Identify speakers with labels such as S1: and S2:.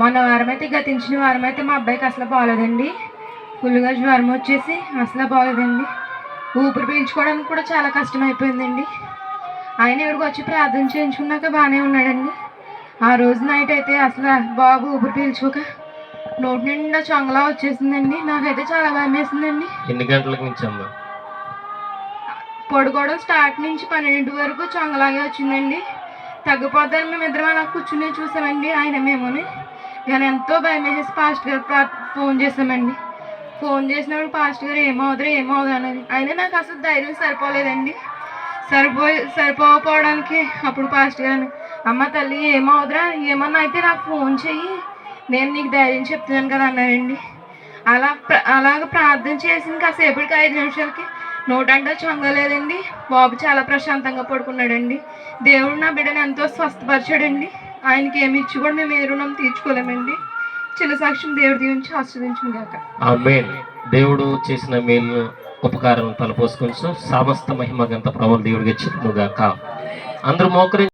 S1: మొన్న వారం అయితే గతించిన వారం అయితే మా అబ్బాయికి అసలు బాగాలేదండి ఫుల్గా జ్వరం వచ్చేసి అసలు బాగాలేదండి ఊపిరి పీల్చుకోవడానికి కూడా చాలా కష్టం అయిపోయిందండి ఆయన ఇక్కడికి వచ్చి ప్రార్థన చేయించుకున్నాక బాగానే ఉన్నాడండి. ఆ రోజు నైట్ అయితే అసలు బాబు ఊపిరి పీల్చుకోక నోటి నిండా చొంగలా వచ్చేసిందండి. నాకైతే చాలా భయం వేసిందండి.
S2: ఎన్ని గంటలకు నుంచి
S1: పడుకోవడం స్టార్ట్ నుంచి పన్నెండు వరకు చొంగలాగే వచ్చిందండి. తగ్గిపోద్దని మేము ఇద్దరం అలా కూర్చుని చూసామండి. ఆయన మేముని. నేను ఎంతో భయం వేసేసి పాస్ట్ గారు ఫోన్ చేసామండి ఫోన్ చేసినప్పుడు పాస్ట్ గారు ఏమవుతారు ఏమవుతుంది అనేది అయినా నాకు అసలు ధైర్యం సరిపోలేదండి. సరిపోయి సరిపోకపోవడానికి అప్పుడు పాస్ట్ గారు అమ్మ తల్లి ఏమవుతురా ఏమన్నా అయితే నాకు ఫోన్ చెయ్యి. నేను నీకు ధైర్యం చెప్తున్నాను కదా అన్నారండి. అలా అలాగ ప్రార్థన చేసిన కాసేపటికి ఐదు నిమిషాలకి నోటంటే చొంగలేదండి. బాబు చాలా ప్రశాంతంగా పడుకున్నాడండి. దేవుడు నా బిడ్డను ఎంతో స్వస్థపరిచాడండి. ఆయనకి ఏమి ఇచ్చి కూడా మేము ఏ రుణం తీర్చుకోలేమండి. చిన్న సాక్ష్యం దేవుడి దీవించి ఆస్వాదించిన గాక.
S2: ఆమేన్. దేవుడు చేసిన మేలు ఉపకారం తలపోసుకొని సమస్త మహిమ గంత ప్రభావం దేవుడికి చిరుముగాక అందరూ మోకరి